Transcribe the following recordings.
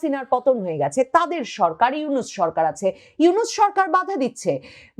হাসিনার পতন হয়ে গেছে, তাদের সরকার, ইউনুস সরকার আছে। ইউনুস সরকার বাধা দিচ্ছে।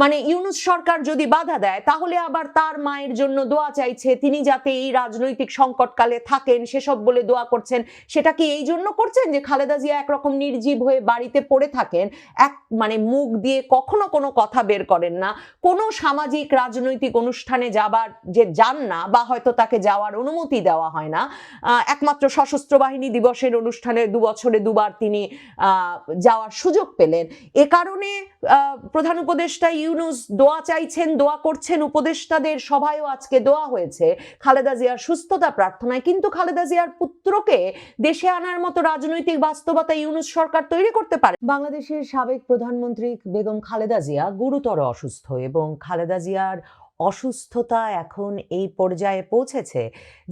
মানে ইউনুস সরকার যদি বাধা দেয়, তাহলে আবার তার মায়ের জন্য দোয়া চাইছে। তিনি যাতে এই রাজনৈতিক সংকটকালে থাকেন, সেসব বলে দোয়া করছেন। সেটা কি এই জন্য করছেন যে খালেদা জিয়া একরকম নির্জীব হয়ে বাড়িতে পড়ে থাকেন? এক মানে মুখ দিয়ে কখনো কোনো কথা বের করেন না। কোনো সামাজিক, রাজনৈতিক অনুষ্ঠানে যাবার যে যান না, বা হয়তো তাকে যাওয়ার অনুমতি দেওয়া হয় না। একমাত্র সশস্ত্র বাহিনী দিবসের অনুষ্ঠানে দু বছরে দুবার তিনি আহ, যাওয়ার সুযোগ পেলেন। এ কারণে প্রধান উপদেষ্টা ইউনুস দোয়া চাইছেন দোয়া করছেন উপদেষ্টাদের সভায়ও আজকে দোয়া হয়েছে। খালেদা জিয়ার সুস্থতা প্রার্থনায়। কিন্তু খালেদা জিয়ার পুত্রকে দেশে আনার মতো রাজনৈতিক বাস্তবতা ইউনুস সরকার তৈরি করতে পারে। বাংলাদেশের সাবেক প্রধানমন্ত্রী বেগম খালেদা জিয়া গুরুতর অসুস্থ এবং খালেদা জিয়ার অসুস্থতা এখন এই পর্যায়ে পৌঁছেছে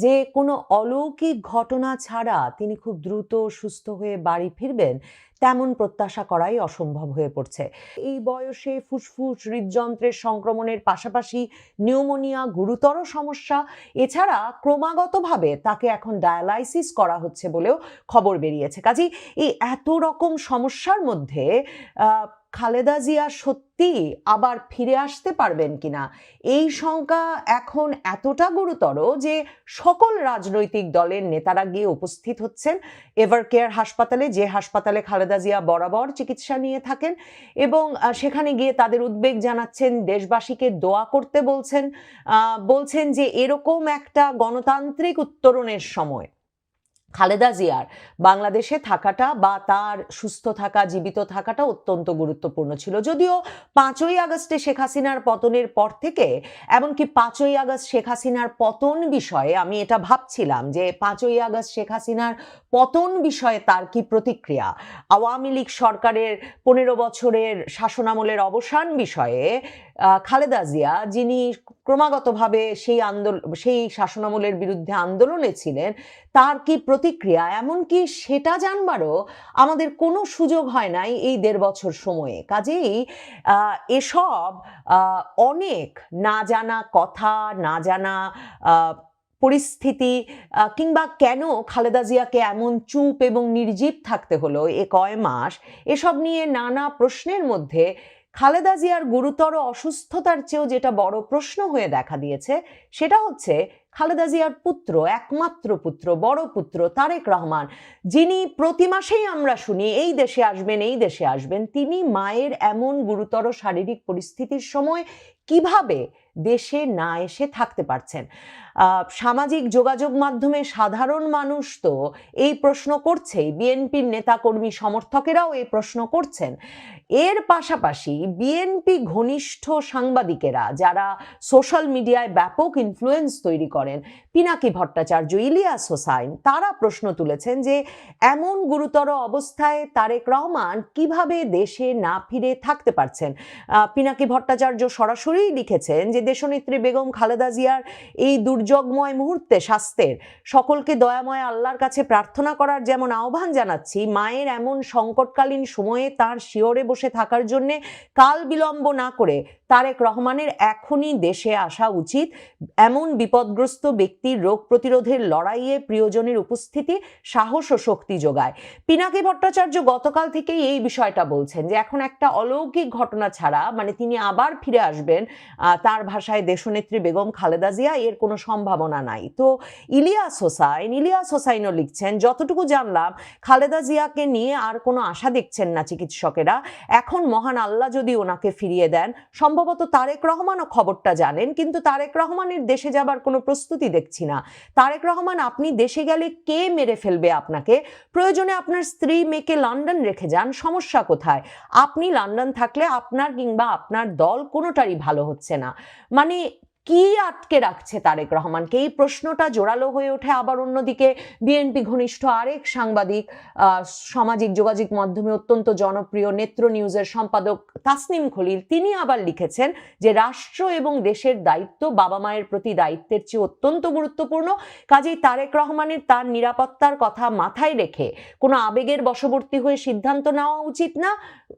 যে কোনো অলৌকিক ঘটনা ছাড়া তিনি খুব দ্রুত সুস্থ হয়ে বাড়ি ফিরবেন, তেমন প্রত্যাশা করাই অসম্ভব হয়ে পড়ছে। এই বয়সে ফুসফুস, হৃদযন্ত্রের সংক্রমণের পাশাপাশি নিউমোনিয়া গুরুতর সমস্যা, এছাড়া ক্রমাগতভাবে তাকে এখন ডায়ালাইসিস করা হচ্ছে বলেও খবর বেরিয়েছে। কাজেই এই এত রকম সমস্যার মধ্যে খালেদা জিয়া সত্যি আবার ফিরে আসতে পারবেন কিনা? এই শঙ্কা এখন এতটা গুরুতর যে সকল রাজনৈতিক দলের নেতারা গিয়ে উপস্থিত হচ্ছেন। এভার কেয়ার হাসপাতালে, যে হাসপাতালে খালেদা জিয়া বরাবর চিকিৎসা নিয়ে থাকেন এবং সেখানে গিয়ে তাদের উদ্বেগ জানাচ্ছেন, দেশবাসীকে দোয়া করতে বলছেন বলছেন যে এরকম একটা গণতান্ত্রিক উত্তরণের সময় খালেদা জিয়ার বাংলাদেশে থাকাটা বা তার সুস্থ থাকা, জীবিত থাকাটা অত্যন্ত গুরুত্বপূর্ণ ছিল। যদিও পাঁচই আগস্টে শেখ হাসিনার পতনের পর থেকে, এমনকি পাঁচই আগস্ট শেখ হাসিনার পতন বিষয়ে আমি এটা ভাবছিলাম যে পাঁচই আগস্ট শেখ হাসিনার পতন বিষয়ে তার কি প্রতিক্রিয়া? আওয়ামী লীগ সরকারের পনেরো বছরের শাসনামলের অবসান বিষয়ে খালেদা জিয়া, যিনি ক্রমাগতভাবে সেই আন্দোলন সেই শাসনামলের বিরুদ্ধে আন্দোলনে ছিলেন, তার কি প্রতিক্রিয়া, এমনকি সেটা জানবারও আমাদের কোনো সুযোগ হয় নাই এই দেড় বছর সময়ে। কাজেই এসব অনেক না জানা কথা, না জানা পরিস্থিতি কিংবা কেন খালেদা জিয়াকে এমন চুপ এবং নির্জীব থাকতে হলো এ কয় মাস, এসব নিয়ে নানা প্রশ্নের মধ্যে খালেদা জিয়ার গুরুতর অসুস্থতার চেয়েও যেটা বড় প্রশ্ন হয়ে দেখা দিয়েছে, সেটা হচ্ছে খালেদা জিয়ার পুত্র, একমাত্র পুত্র, বড় পুত্র তারেক রহমান, যিনি প্রতি মাসেই আমরা শুনি, এই দেশে আসবেন, এই দেশে আসবেন, তিনি মায়ের এমন গুরুতর শারীরিক পরিস্থিতির সময় কীভাবে দেশে না এসে থাকতে পারছেন? সামাজিক যোগাযোগ মাধ্যমে সাধারণ মানুষ তো এই প্রশ্ন করছেই। বিএনপির নেতাকর্মী সমর্থকেরাও এই প্রশ্ন করছেন। এর পাশাপাশি বিএনপি ঘনিষ্ঠ সাংবাদিকেরা যারা সোশ্যাল মিডিয়ায় ব্যাপক ইনফ্লুয়েন্স তৈরি করেন, পিনাকি ভট্টাচার্য, ইলিয়াস হোসাইন, তারা প্রশ্ন তুলেছেন যে এমন গুরুতর অবস্থায় তারেক রহমান কীভাবে দেশে না ফিরে থাকতে পারছেন? পিনাকি ভট্টাচার্য সরাসরিই লিখেছেন যে দেশনেত্রী বেগম খালেদা জিয়ার এই দুর্যোগময় মুহূর্তে স্বাস্থ্যের। সকলকে দয়াময় আল্লাহর কাছে প্রার্থনা করার যেমন আহ্বান জানাচ্ছি, মায়ের এমন সংকটকালীন সময়ে তার শিওরে বসে থাকার জন্য কাল বিলম্ব না করে তারেক রহমানের এখনই দেশে আসা উচিত। এমন বিপদগ্রস্ত ব্যক্তির রোগ প্রতিরোধের লড়াইয়ে প্রিয়জনের উপস্থিতি সাহস ও শক্তি যোগায়। পিনাকি ভট্টাচার্য গতকাল থেকেই এই বিষয়টা বলছেন যে, এখন একটা অলৌকিক ঘটনা ছাড়া মানে তিনি আবার ফিরে আসবেন তার ভাষায় দেশনেত্রী বেগম খালেদা জিয়া, এর কোনো সম্ভাবনা নাই। তো ইলিয়াস হোসাইন, ইলিয়াস হোসাইনও লিখছেন, যতটুকু জানলাম, খালেদা জিয়াকে নিয়ে আর কোনো আশা দেখছেন না চিকিৎসকেরা। এখন মহান আল্লাহ যদি ওনাকে ফিরিয়ে দেন, সম্ভবত তারেক রহমানও খবরটা জানেন, কিন্তু তারেক রহমানের দেশে যাবার কোনো প্রস্তুতি দেখছি না। তারেক রহমান, আপনি দেশে গেলে কে মেরে ফেলবে আপনাকে? প্রয়োজনে আপনার স্ত্রী মেয়েকে লন্ডন রেখে যান, সমস্যা কোথায়? আপনি লন্ডন থাকলে আপনার কিংবা আপনার দল কোনোটারই ভালো হচ্ছে না। মানে কি আটকে রাখছে তারেক রহমানকে এই প্রশ্নটা জোরালো হয়ে ওঠে? আবার অন্যদিকে বিএনপি ঘনিষ্ঠ আরেক সাংবাদিক সামাজিক যোগাযোগ মাধ্যমে অত্যন্ত জনপ্রিয় নেত্র নিউজের সম্পাদক তাসনিম খলিল, তিনি আবার লিখেছেন যে রাষ্ট্র এবং দেশের দায়িত্ব বাবা মায়ের প্রতি দায়িত্বের চেয়ে অত্যন্ত গুরুত্বপূর্ণ। কাজেই তারেক রহমানের তার নিরাপত্তার কথা মাথায় রেখে কোনো আবেগের বশবর্তী হয়ে সিদ্ধান্ত নেওয়া উচিত না।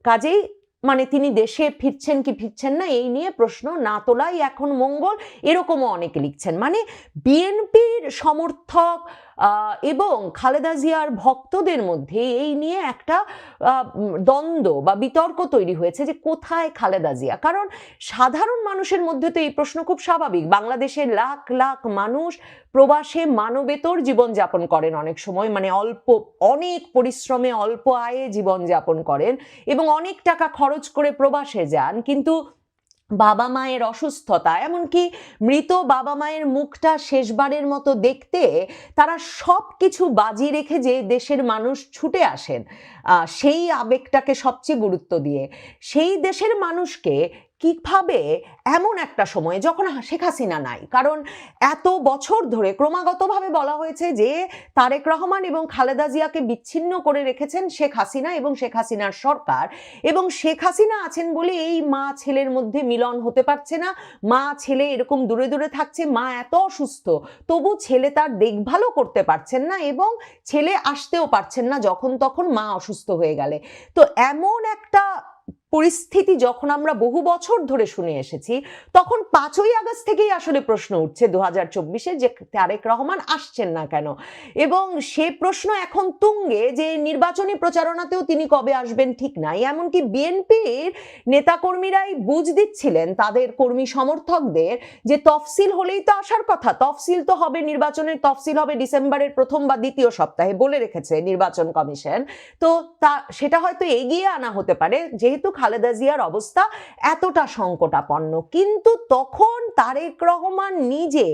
কাজেই মানে তিনি দেশে ফিরছেন কি ফিরছেন না, এই নিয়ে প্রশ্ন না তোলাই এখন মঙ্গল, এরকমও অনেকে লিখছেন। মানে বিএনপির সমর্থক এবং খালেদা জিয়ার ভক্তদের মধ্যে এই নিয়ে একটা দ্বন্দ্ব বা বিতর্ক তৈরি হয়েছে যে কোথায় খালেদা জিয়া? কারণ সাধারণ মানুষের মধ্যে তো এই প্রশ্ন খুব স্বাভাবিক। বাংলাদেশের লাখ লাখ মানুষ প্রবাসে মানবেতর জীবনযাপন করেন অনেক সময়। মানে অল্প, অনেক পরিশ্রমে অল্প আয়ে জীবনযাপন করেন এবং অনেক টাকা খরচ করে প্রবাসে যান। কিন্তু বাবা মায়ের অসুস্থতা, এমনকি মৃত বাবা মায়ের মুখটা শেষবারের মতো দেখতে তারা সব কিছু বাজি রেখে যে দেশের মানুষ ছুটে আসেন সেই আবেগটাকে সবচেয়ে গুরুত্ব দিয়ে। সেই দেশের মানুষকে কীভাবে এমন একটা সময়ে যখন শেখ হাসিনা নাই, কারণ এত বছর ধরে ক্রমাগতভাবে বলা হয়েছে যে তারেক রহমান এবং খালেদা জিয়াকে বিচ্ছিন্ন করে রেখেছেন শেখ হাসিনা এবং শেখ হাসিনার সরকার। এবং শেখ হাসিনা আছেন বলে এই মা ছেলের মধ্যে মিলন হতে পারছে না। মা ছেলে এরকম দূরে দূরে থাকছে, মা এত অসুস্থ, তবু ছেলে তার দেখভালও করতে পারছেন না এবং ছেলে আসতেও পারছেন না যখন তখন মা অসুস্থ হয়ে গেলে। তো এমন একটা পরিস্থিতি যখন আমরা বহু বছর ধরে শুনে এসেছি, তখন পাঁচই আগস্ট থেকেই আসলে প্রশ্ন উঠছে দু হাজার চব্বিশে যে তারেক রহমান আসছেন না কেন? এবং সে প্রশ্ন এখন তুঙ্গে যে নির্বাচনী প্রচারণাতেও তিনি কবে আসবেন ঠিক নাই এমনকি বিএনপির নেতাকর্মীরাই বুঝ দিচ্ছিলেন তাদের কর্মী সমর্থকদের যে তফসিল হলেই তো আসার কথা। তফসিল তো হবে নির্বাচনের, তফসিল হবে ডিসেম্বরের প্রথম বা দ্বিতীয় সপ্তাহে বলে রেখেছে নির্বাচন কমিশন। তো তা, সেটা হয়তো এগিয়ে আনা হতে পারে। যেহেতু খালেদা জিয়ার অবস্থা এতটা সংকটাপন্ন। কিন্তু তখন তারেক রহমান নিজে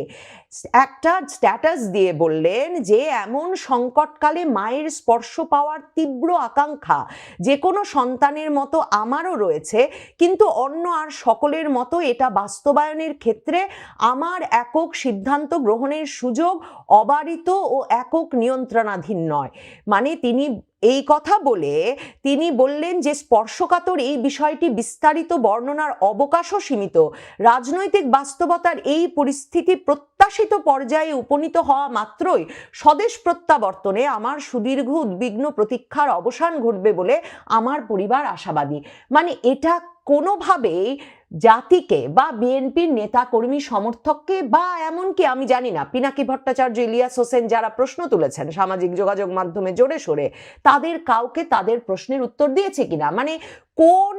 একটা স্ট্যাটাস দিয়ে বললেন যে, এমন সংকটকালে মায়ের স্পর্শ পাওয়ার তীব্র আকাঙ্ক্ষা যে কোনো সন্তানের মতো আমারও রয়েছে, কিন্তু অন্য আর সকলের মতো এটা বাস্তবায়নের ক্ষেত্রে আমার একক সিদ্ধান্ত গ্রহণের সুযোগ অবারিত ও একক নিয়ন্ত্রণাধীন নয়। মানে তিনি এই কথা বলে তিনি বললেন যে স্পর্শকাতর এই বিষয়টি বিস্তারিত বর্ণনার অবকাশও সীমিত। রাজনৈতিক বাস্তবতার এই পরিস্থিতি প্রত্যাশিত পর্যায়ে উপনীত হওয়া মাত্রই স্বদেশ প্রত্যাবর্তনে আমার সুদীর্ঘ উদ্বিগ্ন প্রতীক্ষার অবসান ঘটবে বলে আমার পরিবার আশাবাদী। মানে এটা কোনোভাবেই জাতিকে বা বিএনপির নেতা কর্মী সমর্থককে বা এমনকি আমি জানি না, পিনাকি ভট্টাচার্য, ইলিয়াস হোসেন যারা প্রশ্ন তুলেছেন সামাজিক যোগাযোগ মাধ্যমে জোরে সোরে, তাদের কাউকে তাদের প্রশ্নের উত্তর দিয়েছে কিনা? মানে কোন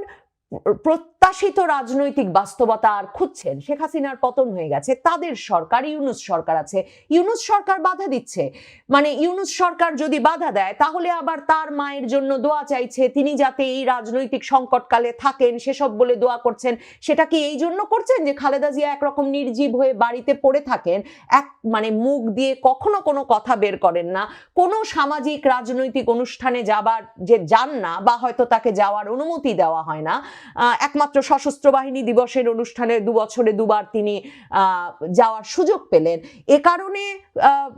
প্রত্যাশিত রাজনৈতিক বাস্তবতা আর খুঁজছেন। শেখ হাসিনার পতন হয়ে গেছে। তাদের সরকার, ইউনুস সরকার আছে। ইউনুস সরকার বাধা দিচ্ছে। মানে ইউনুস সরকার যদি বাধা দেয়, তাহলে আবার তার মায়ের জন্য দোয়া চাইছে। তিনি যাতে এই রাজনৈতিক সংকটকালে থাকেন, সেসব বলে দোয়া করছেন। সেটা কি এই জন্য করছেন যে খালেদা জিয়া একরকম নির্জীব হয়ে বাড়িতে পড়ে থাকেন? এক মানে মুখ দিয়ে কখনো কোনো কথা বের করেন না। কোনো সামাজিক, রাজনৈতিক অনুষ্ঠানে যাবার যে যান না, বা হয়তো তাকে যাওয়ার অনুমতি দেওয়া হয় না। একমাত্র সশস্ত্র বাহিনী দিবসের অনুষ্ঠানে দু বছরে দুবার তিনি যাওয়ার সুযোগ পেলেন। এ কারণে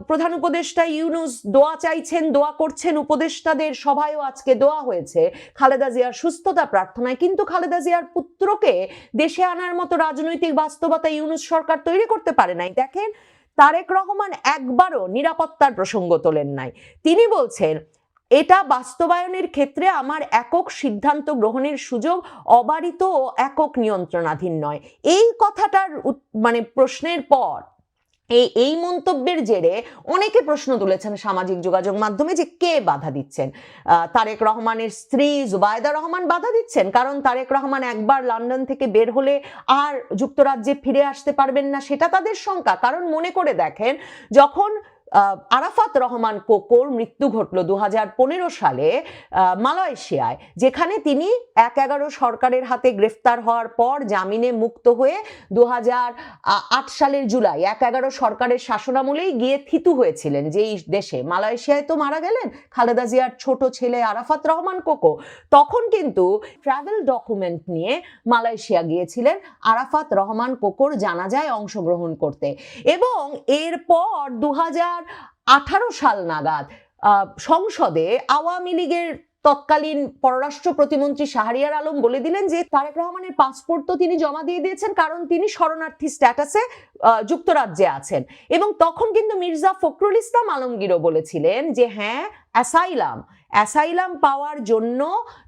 প্রধান উপদেষ্টা ইউনুস দোয়া চাইছেন, দোয়া করছেন উপদেষ্টাদের সভায়ও আজকে দোয়া হয়েছে। খালেদা জিয়ার সুস্থতা প্রার্থনায়। কিন্তু খালেদা জিয়ার পুত্রকে দেশে আনার মতো রাজনৈতিক বাস্তবতা ইউনুস সরকার তৈরি করতে পারে নাই। দেখেন, তারেক রহমান একবারও নিরাপত্তার প্রসঙ্গ তোলেন নাই। তিনি বলছেন এটা বাস্তবায়নের ক্ষেত্রে আমার একক সিদ্ধান্ত গ্রহণের সুযোগ অবারিত ও একক নিয়ন্ত্রণাধীন নয়। এই কথাটার মানে প্রশ্নের পর এই এই মন্তব্যের জেরে অনেকে প্রশ্ন তুলেছেন সামাজিক যোগাযোগ মাধ্যমে যে কে বাধা দিচ্ছেন। তারেক রহমানের স্ত্রী জুবায়দা রহমান বাধা দিচ্ছেন? কারণ তারেক রহমান একবার লন্ডন থেকে বের হলে আর যুক্তরাজ্যে ফিরে আসতে পারবেন না, সেটা তাদের শঙ্কা। কারণ মনে করে দেখেন, যখন আরাফাত রহমান কোকোর মৃত্যু ঘটল দু হাজার পনেরো সালে মালয়েশিয়ায়, যেখানে তিনি এক এগারো সরকারের হাতে গ্রেফতার হওয়ার পর জামিনে মুক্ত হয়ে দু সালের জুলাই এক এগারো সরকারের শাসনামলেই গিয়ে থিতু হয়েছিলেন যেই দেশে। মালয়েশিয়ায় তো মারা গেলেন খালেদা জিয়ার ছোট ছেলে আরাফাত রহমান কোকো তখন কিন্তু ট্রাভেল ডকুমেন্ট নিয়ে মালয়েশিয়া গিয়েছিলেন আরাফাত রহমান কোকোর জানাজায় অংশগ্রহণ করতে। এবং এরপর দু আঠারো সাল নাগাদ সংসদে আওয়ামী লীগের তৎকালীন পররাষ্ট্র প্রতিমন্ত্রী শাহরিয়ার আলম বলে দিলেন যে তারেক রহমানের পাসপোর্ট তো তিনি জমা দিয়ে দিয়েছেন, কারণ তিনি শরণার্থী স্ট্যাটাসে যুক্তরাজ্যে আছেন। এবং তখন কিন্তু মির্জা ফখরুল ইসলাম আলমগীরও বলেছিলেন যে হ্যাঁ অ্যাসাইলাম অ্যাসাইলাম পাওয়ার জন্য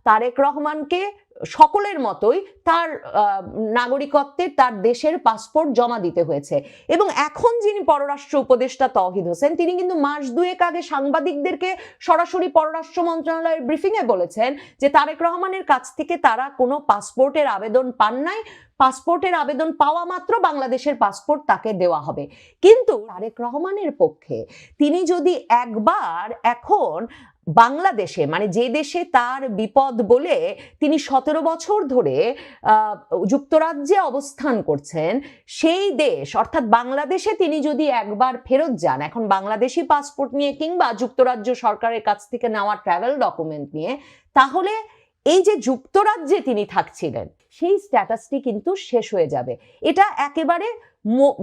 তারেক রহমানকে সকলের মতোই তার আহ, নাগরিকত্বের তার দেশের পাসপোর্ট জমা দিতে হয়েছে। এবং এখন যিনি পররাষ্ট্র উপদেষ্টা তহিদ হোসেন তিনি কিন্তু মাস দুয়েক আগে সাংবাদিকদেরকে সরাসরি পররাষ্ট্র মন্ত্রণালয়ের ব্রিফিংয়ে বলেছেন যে তারেক রহমানের কাছ থেকে তারা কোনো পাসপোর্টের আবেদন পান নাই। পাসপোর্টের আবেদন পাওয়া মাত্র বাংলাদেশের পাসপোর্ট তাকে দেওয়া হবে। কিন্তু তারেক রহমানের পক্ষে তিনি যদি একবার এখন বাংলাদেশে মানে যে দেশে তার বিপদ বলে তিনি সতেরো বছর ধরে যুক্তরাজ্যে অবস্থান করছেন, সেই দেশ, অর্থাৎ বাংলাদেশে তিনি যদি একবার ফেরত যান, এখন বাংলাদেশি পাসপোর্ট নিয়ে কিংবা যুক্তরাজ্য সরকারের কাছ থেকে নেওয়া ট্রাভেল ডকুমেন্ট নিয়ে, তাহলে এই যে যুক্তরাজ্যে তিনি থাকছিলেন, সেই স্ট্যাটাসটি কিন্তু শেষ হয়ে যাবে। এটা একেবারে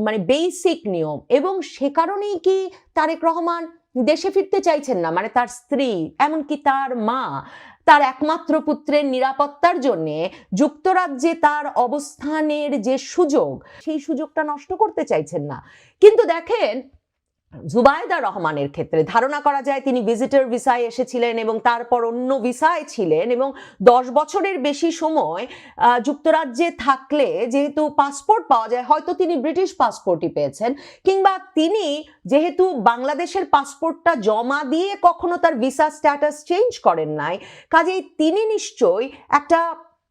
মানে বেসিক নিয়ম এবং সে কারণেই কি তারেক রহমান দেশে ফিরতে চাইছেন না মানে তার স্ত্রী, এমনকি তার মা, তার একমাত্র পুত্রের নিরাপত্তার জন্য যুক্তরাজ্যে তার অবস্থানের যে সুযোগ, সেই সুযোগটা নষ্ট করতে চাইছেন না। কিন্তু দেখেন জুবায়দা রহমানের ক্ষেত্রে ধারণা করা যায় তিনি ভিজিটর ভিসায় এসেছিলেন এবং তারপর অন্য ভিসায় ছিলেন এবং দশ বছরের বেশি সময় যুক্তরাজ্যে থাকলে যেহেতু পাসপোর্ট পাওয়া যায়, হয়তো তিনি ব্রিটিশ পাসপোর্টই পেয়েছেন কিংবা তিনি যেহেতু বাংলাদেশের পাসপোর্টটা জমা দিয়ে কখনো তার ভিসা স্ট্যাটাস চেঞ্জ করেন নাই, কাজেই তিনি নিশ্চয়ই একটা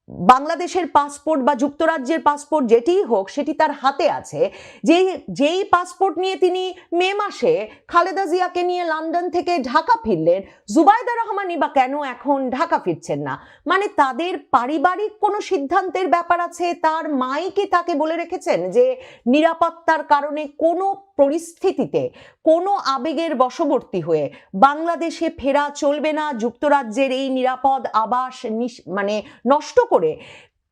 বাংলাদেশের পাসপোর্ট বা যুক্তরাজ্যের পাসপোর্ট যেটিই হোক, সেটি তার হাতে আছে। যে, যেই পাসপোর্ট নিয়ে তিনি মে মাসে খালেদা জিয়াকে নিয়ে লন্ডন থেকে ঢাকা ফিরলেন, জুবাইদা রহমানই বা কেন এখন ঢাকা ফিরছেন না? মানে তাদের পারিবারিক কোনো সিদ্ধান্তের ব্যাপার আছে? তার মাই কি তাকে বলে রেখেছেন যে নিরাপত্তার কারণে কোনো পরিস্থিতিতে কোনো আবেগের বশবর্তী হয়ে বাংলাদেশে ফেরা চলবে না, যুক্তরাজ্যের এই নিরাপদ আবাস মানে নষ্ট করে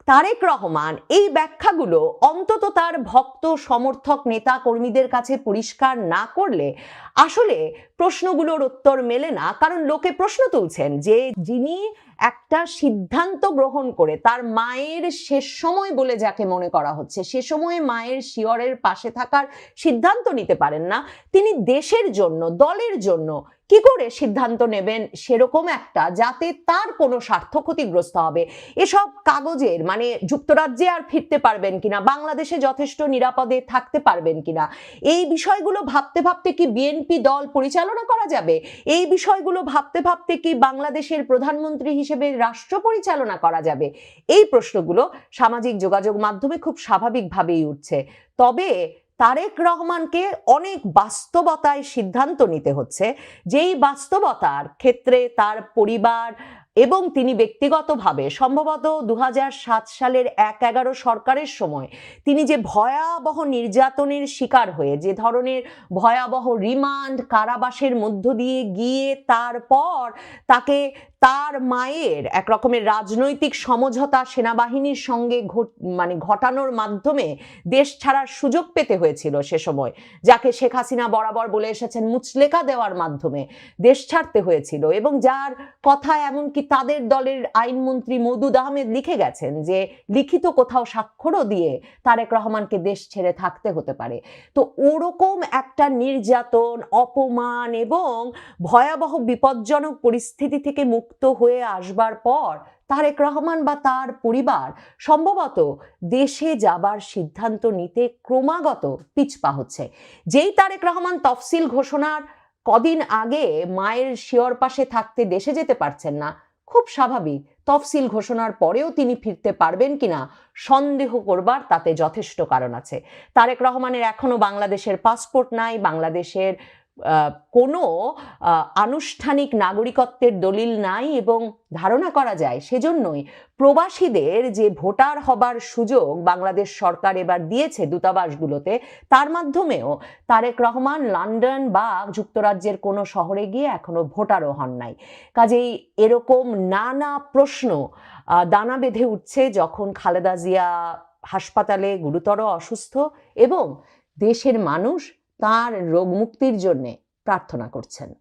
তারেক রহমান, এই ব্যাখ্যাগুলো অন্তত তার ভক্ত, সমর্থক, নেতা কর্মীদের কাছে পরিষ্কার না করলে আসলে প্রশ্নগুলোর উত্তর মেলে না। কারণ লোকে প্রশ্ন তুলছেন যে যিনি একটা সিদ্ধান্ত গ্রহণ করে তার মায়ের শেষ সময় বলে যাকে মনে করা হচ্ছে, সে সময়ে মায়ের শিয়রের পাশে থাকার সিদ্ধান্ত নিতে পারেন না। তিনি দেশের জন্য, দলের জন্য কি করে সিদ্ধান্ত নেবেন? সেরকম একটা, যাতে তার কোনো স্বার্থ ক্ষতিগ্রস্ত হবে। এসব কাগজের মানে যুক্তরাজ্যে আর ফিরতে পারবেন কিনা, বাংলাদেশে যথেষ্ট নিরাপদে থাকতে পারবেন কিনা, এই বিষয়গুলো ভাবতে ভাবতে কি বিএনপি দল পরিচালনা করা যাবে? এই বিষয়গুলো ভাবতে ভাবতে কি বাংলাদেশের প্রধানমন্ত্রী হিসেবে রাষ্ট্র পরিচালনা করা যাবে? এই প্রশ্নগুলো সামাজিক যোগাযোগ মাধ্যমে খুব স্বাভাবিকভাবেই উঠছে। তবে তারেক রহমানকে অনেক বাস্তবতায় সিদ্ধান্ত নিতে হচ্ছে। যেই বাস্তবতার ক্ষেত্রে তার পরিবার এবং তিনি ব্যক্তিগতভাবে সম্ভবত দু হাজার সাত সালের এক এগারো সরকারের সময় তিনি যে ভয়াবহ নির্যাতনের শিকার হয়ে, যে ধরনের ভয়াবহ রিমান্ড কারাবাসের মধ্য দিয়ে গিয়ে তারপর তাকে তার মায়ের এক রকমের রাজনৈতিক সমঝোতা সেনাবাহিনীর সঙ্গে মানে ঘটানোর মাধ্যমে দেশ ছাড়ার সুযোগ পেতে হয়েছিল সে সময়, যাকে শেখ হাসিনা বরাবর বলে এসেছেন মুচলেকা দেওয়ার মাধ্যমে দেশ ছাড়তে হয়েছিল এবং যার কথা এমনকি তাদের দলের আইনমন্ত্রী মদুদ আহমেদ লিখে গেছেন যে লিখিত কোথাও স্বাক্ষরও দিয়ে তারেক রহমানকে দেশ ছেড়ে থাকতে হতে পারে। তো ওরকম একটা নির্যাতন, অপমান এবং ভয়াবহ বিপজ্জনক পরিস্থিতি থেকে মুক্ত হয়ে আসবার পর তারেক রহমান বা তার পরিবার সম্ভবত দেশে যাবার সিদ্ধান্ত নিতে ক্রমাগত পিছপা হচ্ছে। যেই তারেক রহমান তফসিল ঘোষণার কদিন আগে মায়ের শিয়র পাশে থাকতে দেশে যেতে পারছেন না, খুব স্বাভাবিক। তফসিল ঘোষণার পরেও তিনি ফিরতে পারবেন কিনা সন্দেহ করবার তাতে যথেষ্ট কারণ আছে। তারেক রহমানের এখনও বাংলাদেশের পাসপোর্ট নাই, বাংলাদেশের কোনো আনুষ্ঠানিক নাগরিকত্বের দলিল নাই এবং ধারণা করা যায় সেজন্যই প্রবাসীদের যে ভোটার হবার সুযোগ বাংলাদেশ সরকার এবার দিয়েছে দূতাবাসগুলোতে, তার মাধ্যমেও তারেক রহমান লন্ডন বা যুক্তরাজ্যের কোনো শহরে গিয়ে এখনও ভোটারও হন নাই। কাজেই এরকম নানা প্রশ্ন দানা বেঁধে উঠছে যখন খালেদা জিয়া হাসপাতালে গুরুতর অসুস্থ এবং দেশের মানুষ তার রোগ মুক্তির জন্যে প্রার্থনা করছেন।